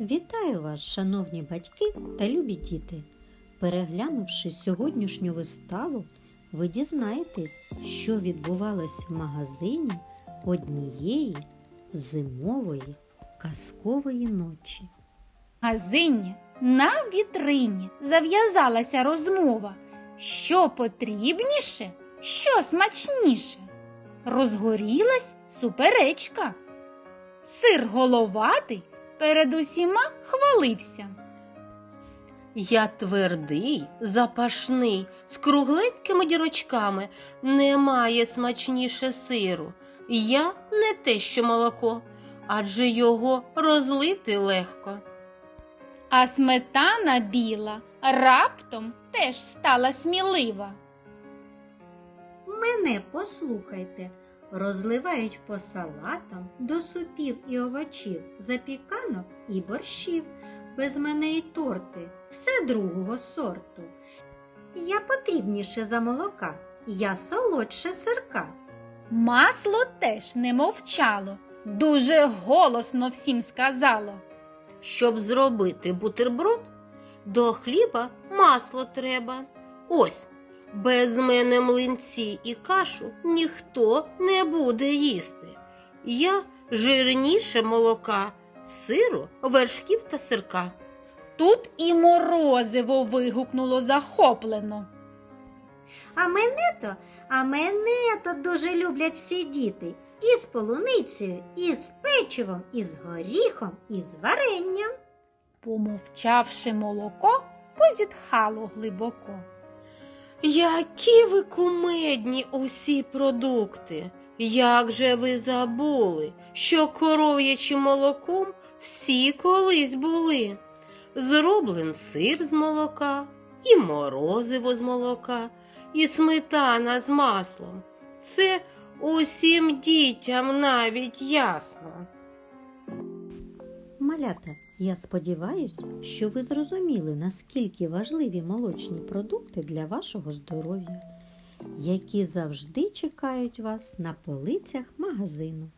Вітаю вас, шановні батьки та любі діти! Переглянувши сьогоднішню виставу, ви дізнаєтесь, що відбувалось в магазині однієї зимової казкової ночі. магазині на вітрині зав'язалася розмова, що потрібніше, що смачніше. Розгорілась суперечка. Сир головатий перед усіма хвалився. Я твердий, запашний, з кругленькими дірочками. Немає смачніше сиру. Я не те, що молоко, адже його розлити легко. А сметана біла раптом теж стала смілива. Мене послухайте, розливають по салатам до супів і овочів, запіканок і борщів, без мене й торти, все другого сорту. Я потрібніше за молока, я солодше сирка. Масло теж не мовчало, дуже голосно всім сказало. Щоб зробити бутерброд, до хліба масло треба. Ось, без мене млинці і кашу ніхто не буде їсти. Я жирніше молока, сиру, вершків та сирка. Тут і морозиво вигукнуло захоплено. А мене то, а мене то дуже люблять всі діти. І з полуницею, і з печивом, і з горіхом, і з варенням. Помовчавши молоко, позітхало глибоко. Які ви кумедні усі продукти! Як же ви забули, що коров'ячим молоком всі колись були? Зроблен сир з молока, і морозиво з молока, і сметана з маслом. Це усім дітям навіть ясно. Малята, я сподіваюся, що ви зрозуміли, наскільки важливі молочні продукти для вашого здоров'я, які завжди чекають вас на полицях магазину.